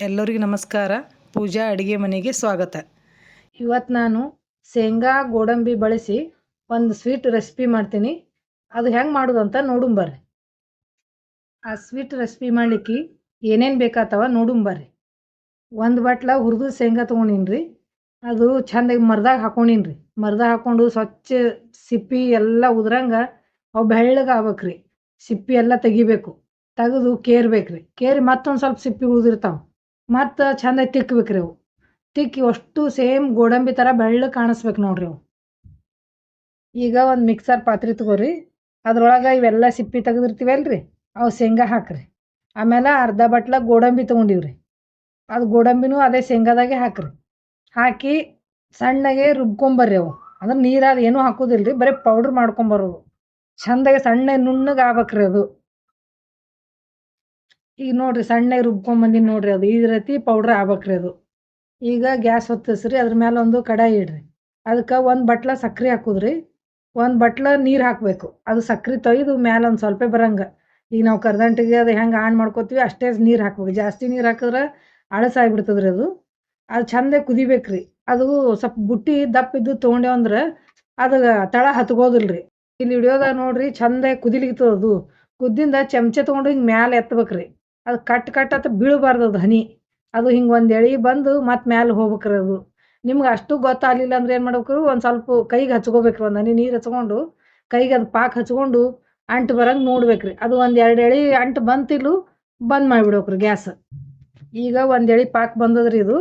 ಎಲ್ಲರಿಗೂ ನಮಸ್ಕಾರ. ಪೂಜಾ ಅಡುಗೆ ಮನೆಗೆ ಸ್ವಾಗತ. ಇವತ್ತು ನಾನು ಶೇಂಗಾ ಗೋಡಂಬಿ ಬಳಸಿ ಒಂದು ಸ್ವೀಟ್ ರೆಸಿಪಿ ಮಾಡ್ತೀನಿ. ಅದು ಹೆಂಗೆ ಮಾಡೋದು ಅಂತ ನೋಡುಂಬರ್ರಿ ಆ ಸ್ವೀಟ್ ರೆಸಿಪಿ ಮಾಡ್ಲಿಕ್ಕೆ ಏನೇನು ಬೇಕಾತವ ನೋಡುಂಬರ್ರಿ ಒಂದು ಬಟ್ಲ ಹುರಿದು ಶೇಂಗಾ ತೊಗೊಂಡಿನ್ರಿ. ಅದು ಚಂದಾಗಿ ಮರ್ದಾಗ ಹಾಕೊಂಡಿನ್ರಿ. ಮರ್ದಾಗ ಹಾಕ್ಕೊಂಡು ಸ್ವಚ್ಛ ಸಿಪ್ಪಿ ಎಲ್ಲ ಉದ್ರಂಗೆ ಅವು ಬೆಳ್ಳಗೆ ಆಗ್ಬೇಕ್ರಿ. ಸಿಪ್ಪಿ ಎಲ್ಲ ತೆಗಿಬೇಕು. ತೆಗೆದು ಕೇರ್ಬೇಕ್ರಿ. ಕೇರಿ ಮತ್ತೊಂದು ಸ್ವಲ್ಪ ಸಿಪ್ಪಿ ಉಳಿದಿರ್ತಾವೆ. ಮತ್ತು ಚಂದ ತಿಕ್ಬೇಕ್ರಿ ಅವು. ತಿಕ್ಕಿ ಅಷ್ಟು ಸೇಮ್ ಗೋಡಂಬಿ ಥರ ಬೆಳ್ಳ ಕಾಣಿಸ್ಬೇಕು ನೋಡ್ರಿ ಅವು. ಈಗ ಒಂದು ಮಿಕ್ಸರ್ ಪಾತ್ರೆ ತಗೋರಿ. ಅದ್ರೊಳಗೆ ಇವೆಲ್ಲ ಸಿಪ್ಪಿ ತೆಗೆದಿರ್ತೀವಲ್ರಿ? ಅವು ಶೇಂಗಾ ಹಾಕ್ರಿ. ಆಮೇಲೆ ಅರ್ಧ ಬಟ್ಲ ಗೋಡಂಬಿ ತೊಗೊಂಡಿವ್ರಿ. ಅದು ಗೋಡಂಬಿನೂ ಅದೇ ಶೇಂಗಾದಾಗೆ ಹಾಕ್ರಿ. ಹಾಕಿ ಸಣ್ಣಗೆ ರುಬ್ಕೊಂಬರ್ರಿ ಅವು. ಅಂದ್ರೆ ನೀರಾದ ಏನೂ ಹಾಕೋದಿಲ್ಲ ರೀ ಬರೀ ಪೌಡ್ರ್ ಮಾಡ್ಕೊಂಬರೋದು. ಚಂದಾಗೆ ಸಣ್ಣ ನುಣ್ಣಗೆ ಆಗ್ಬೇಕ್ರಿ ಅದು. ಈಗ ನೋಡ್ರಿ ಸಣ್ಣಗೆ ರುಬ್ಕೊಂಬಂದಿನಿ ನೋಡ್ರಿ ಅದು. ಈ ರೀತಿ ಪೌಡ್ರ್ ಆಗ್ಬೇಕ್ರಿ ಅದು. ಈಗ ಗ್ಯಾಸ್ ಹೊತ್ತಿಸ್ರಿ ಅದ್ರ ಮೇಲೆ ಒಂದು ಕಡಾಯಿ ಇಡ್ರಿ. ಅದಕ್ಕೆ ಒಂದು ಬಟ್ಲ ಸಕ್ರೆ ಹಾಕುದ್ರಿ. ಒಂದು ಬಟ್ಲ ನೀರು ಹಾಕಬೇಕು. ಅದು ಸಕ್ರೆ ತೊಯ್ದು ಮ್ಯಾಲೆ ಒಂದು ಸ್ವಲ್ಪ ಬರಂಗ. ಈಗ ನಾವು ಕರ್ದಂಟಿಗೆ ಅದು ಹೆಂಗೆ ಆನ್ ಮಾಡ್ಕೋತೀವಿ, ಅಷ್ಟೇ ನೀರು ಹಾಕ್ಬೇಕು. ಜಾಸ್ತಿ ನೀರು ಹಾಕಿದ್ರೆ ಅಳಸಾಗ್ಬಿಡ್ತದ್ರಿ ಅದು. ಅದು ಚಂದ ಕುದಿಬೇಕ್ರಿ. ಅದು ಸ್ವಲ್ಪ ಬುಟ್ಟಿ ದಪ್ಪ ಇದ್ದು ತೊಗೊಂಡೇವಂದ್ರೆ ಅದು ತಳ ಹತ್ಕೋದಿಲ್ರಿ ಇಲ್ಲಿ ಹಿಡಿಯೋದಾಗ ನೋಡ್ರಿ ಚಂದ ಕುದಿಲಿಕ್ತದ ಅದು. ಕುದ್ದಿಂದ ಚಮಚೆ ತೊಗೊಂಡು ಹಿಂಗೆ ಮ್ಯಾಲೆ ಎತ್ತಬೇಕು ರೀ ಅದು ಕಟ್ ಕಟ್ ಅಂತ ಬೀಳಬಾರ್ದು ಅದು ಹನಿ. ಅದು ಹಿಂಗೆ ಒಂದು ಎಳೆ ಬಂದು ಮತ್ತೆ ಮ್ಯಾಲೆ ಹೋಗ್ಬೇಕ್ರಿ ಅದು. ನಿಮ್ಗೆ ಅಷ್ಟು ಗೊತ್ತಾಗಲಿಲ್ಲ ಅಂದ್ರೆ ಏನು ಮಾಡ್ಬೇಕು ಒಂದು ಸ್ವಲ್ಪ ಕೈಗೆ ಹಚ್ಕೋಬೇಕ್ರಿ ಒಂದು ಹನಿ ನೀರು ಹಚ್ಕೊಂಡು, ಕೈಗೆ ಅದು ಪಾಕ ಹಚ್ಕೊಂಡು ಅಂಟು ಬರಂಗೆ ನೋಡ್ಬೇಕ್ರಿ. ಅದು ಒಂದು ಎರಡು ಎಳೆ ಅಂಟು ಬಂತಿಲ್ಲು ಬಂದ್ ಮಾಡಿಬಿಡ್ಬೇಕ್ರಿ ಗ್ಯಾಸ್. ಈಗ ಒಂದು ಎಳೆ ಪಾಕ ಬಂದದ್ರಿ ಇದು.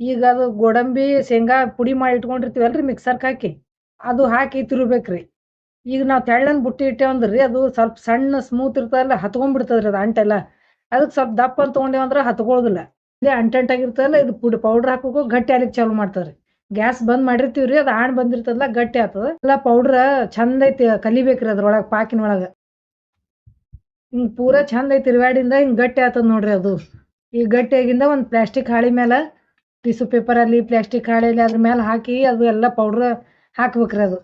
ಈಗ ಅದು ಗೋಡಂಬಿ, ಶೇಂಗಾ ಪುಡಿ ಮಾಡಿ ಇಟ್ಕೊಂಡಿರ್ತೀವಲ್ರಿ ಮಿಕ್ಸರ್ಗೆ ಹಾಕಿ. ಅದು ಹಾಕಿ ತಿರುಬೇಕ್ರಿ. ಈಗ ನಾವು ತೆಳ್ಳನ ಬುಟ್ಟಿ ಇಟ್ಟೇವಂದ್ರಿ ಅದು ಸ್ವಲ್ಪ ಸಣ್ಣ ಸ್ಮೂತ್ ಇರ್ತದಲ್ಲ, ಹತ್ಕೊಂಡ್ಬಿಡ್ತದ್ರಿ ಅದು ಅಂಟೆಲ್ಲ. ಅದಕ್ಕೆ ಸ್ವಲ್ಪ ದಪ್ಪ ಅಂತ ತೊಗೊಂಡೇವಂದ್ರೆ ಹತ್ಕೊಳ್ಳೋದಿಲ್ಲ. ಇಲ್ಲೇ ಅಂಟಂಟಾಗಿರ್ತದಲ್ಲ ಇದು ಪುಡಿ ಪೌಡ್ರ್ ಹಾಕ್ಬೇಕು ಗಟ್ಟಿ ಆಗ್ಲಿಕ್ಕೆ ಚಾಲು ಮಾಡ್ತಾರೆ ಗ್ಯಾಸ್ ಬಂದ್ ಮಾಡಿರ್ತೀವಿ ರೀ ಅದು ಆಣ್ ಬಂದಿರ್ತದಲ್ಲ, ಗಟ್ಟಿ ಆಗ್ತದ. ಎಲ್ಲ ಪೌಡ್ರ ಚಂದ ಐತಿ ಕಲಿಬೇಕ್ರಿ ಅದ್ರೊಳಗೆ, ಪಾಕಿನ ಒಳಗೆ. ಹಿಂಗೆ ಪೂರ ಚಂದ ಐತಿ ರಿವಾಡಿಂದ ಹಿಂಗೆ ಗಟ್ಟಿ ಆತದ ನೋಡ್ರಿ ಅದು. ಈ ಗಟ್ಟಿಯಾಗಿಂದ ಒಂದು ಪ್ಲಾಸ್ಟಿಕ್ ಹಾಳಿ ಮೇಲೆ ಟಿಶ್ಯೂ ಪೇಪರಲ್ಲಿ ಪ್ಲಾಸ್ಟಿಕ್ ಹಾಳೆಯಲ್ಲಿ ಅದ್ರ ಮೇಲೆ ಹಾಕಿ, ಅದು ಎಲ್ಲ ಪೌಡ್ರ್ ಹಾಕ್ಬೇಕ್ರಿ ಅದು.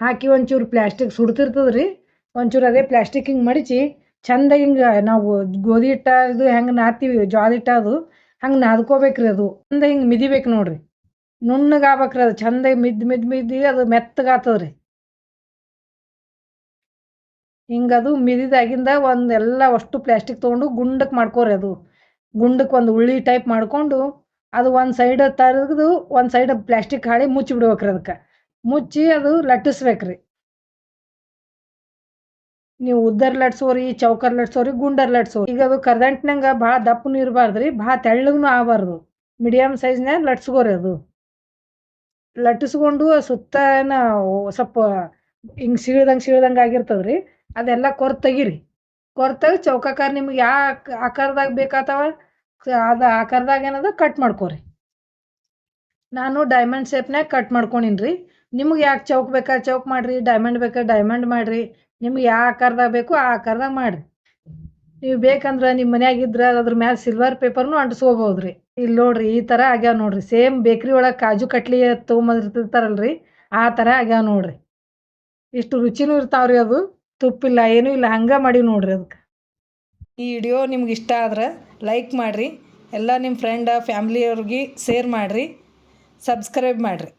ಹಾಕಿ ಒಂಚೂರು ಪ್ಲಾಸ್ಟಿಕ್ ಸುಡ್ತಿರ್ತದ್ರಿ, ಒಂಚೂರು ಅದೇ ಪ್ಲಾಸ್ಟಿಕ್ ಹಿಂಗೆ ಮಡಿಚಿ ಚಂದ ಹಿಂಗೆ ನಾವು ಗೋಧಿ ಹಿಟ್ಟ ಇದು ಹೆಂಗೆ ನಾದ್ತೀವಿ, ಜ್ವಾಳದ ಹಿಟ್ಟ ಅದು ಹಂಗೆ ನಾದ್ಕೋಬೇಕ್ರಿ ಅದು. ಚಂದ ಹಿಂಗೆ ಮಿದಿಬೇಕು ನೋಡ್ರಿ. ನುಣ್ಣಗೆ ಆಗ್ಬೇಕ್ರಿ ಅದು. ಚಂದ ಮಿದ್ ಮಿದ್ ಮಿದ್ದಿ ಅದು ಮೆತ್ತಗಾತದ್ರಿ ಹಿಂಗೆ ಅದು ಮಿದಿದಾಗಿಂದ ಒಂದು ಎಲ್ಲ ಅಷ್ಟು ಪ್ಲಾಸ್ಟಿಕ್ ತೊಗೊಂಡು ಗುಂಡಕ್ಕೆ ಮಾಡ್ಕೋರಿ ಅದು. ಗುಂಡಕ್ಕೆ ಒಂದು ಉಳ್ಳಿ ಟೈಪ್ ಮಾಡಿಕೊಂಡು ಅದು ಒಂದು ಸೈಡ್ ತರದು ಒಂದು ಸೈಡ್ ಪ್ಲಾಸ್ಟಿಕ್ ಹಾಳಿ ಮುಚ್ಚಿ ಬಿಡ್ಬೇಕ್ರಿ ಅದಕ್ಕೆ. ಮುಚ್ಚಿ ಅದು ಲಟ್ಟಿಸ್ಬೇಕ್ರಿ. ನೀವು ಉದ್ದರ್ ಲಟ್ಸೋರಿ, ಚೌಕರ್ ಲಟ್ಸೋರಿ, ಗುಂಡರ್ ಲಟ್ಸೋರಿ. ಈಗ ಅದು ಕರ್ದಂಟ್ನಂಗ ಭಾಳ ದಪ್ಪನೂ ಇರಬಾರ್ದ್ರಿ, ಭಾಳ ತೆಳ್ಳಗೂ ಆಗಬಾರ್ದು. ಮೀಡಿಯಮ್ ಸೈಜ್ನ್ಯಾಗ ಲಟ್ಸ್ಕೋರಿ ಅದು. ಲಟ್ಟಿಸ್ಕೊಂಡು ಸುತ್ತ ಏನ ಸ್ವಲ್ಪ ಹಿಂಗೆ ಸೀಳ್ದಂಗೆ ಸೀಳ್ದಂಗೆ ಆಗಿರ್ತದ್ರಿ, ಅದೆಲ್ಲ ಕೊರ್ ತೆಗೀರಿ ಕೊರ್ ತೆಗ್ದು ಚೌಕಾಕಾರ ನಿಮ್ಗೆ ಯಾ ಆಕಾರದಾಗ ಬೇಕಾತವ, ಅದು ಆಕಾರದಾಗ ಏನದ ಕಟ್ ಮಾಡ್ಕೋರಿ. ನಾನು ಡೈಮಂಡ್ ಶೇಪ್ನ್ಯಾಗ ಕಟ್ ಮಾಡ್ಕೊಂಡಿನ್ರಿ ನಿಮ್ಗೆ ಯಾಕೆ ಚೌಕ್ ಬೇಕಾ ಚೌಕ್ ಮಾಡಿರಿ ಡೈಮಂಡ್ ಬೇಕಾ ಡೈಮಂಡ್ ಮಾಡಿರಿ. ನಿಮ್ಗೆ ಯಾವ ಆಕಾರದಾಗ ಬೇಕು ಆ ಆಕಾರದಾಗ ಮಾಡಿರಿ ನೀವು ಬೇಕಂದ್ರೆ ನಿಮ್ಮ ಮನ್ಯಾಗ ಇದ್ರೆ ಅದ್ರ ಮ್ಯಾಲೆ ಸಿಲ್ವರ್ ಪೇಪರ್ನು ಅಂಟಿಸ್ಕೋಬಹುದು ರೀ ಇಲ್ಲಿ ನೋಡ್ರಿ ಈ ಥರ ಆಗ್ಯಾವ ನೋಡ್ರಿ. ಸೇಮ್ ಬೇಕ್ರಿ ಒಳಗೆ ಕಾಜು ಕಟ್ಲಿ ತೊಗೊಂಬಂದಿರ್ತಿರ್ತಾರಲ್ರಿ, ಆ ಥರ ಆಗ್ಯಾವ ನೋಡ್ರಿ. ಇಷ್ಟು ರುಚಿನೂ ಇರ್ತಾವ್ರಿ ಅದು. ತುಪ್ಪಿಲ್ಲ, ಏನೂ ಇಲ್ಲ, ಹಂಗೆ ಮಾಡಿ ನೋಡ್ರಿ ಅದಕ್ಕೆ ಈ ವಿಡಿಯೋ ನಿಮ್ಗೆ ಇಷ್ಟ ಆದ್ರೆ ಲೈಕ್ ಮಾಡಿರಿ. ಎಲ್ಲ ನಿಮ್ಮ ಫ್ರೆಂಡ ಫ್ಯಾಮ್ಲಿಯವ್ರಿಗೆ ಶೇರ್ ಮಾಡಿರಿ. ಸಬ್ಸ್ಕ್ರೈಬ್ ಮಾಡಿರಿ.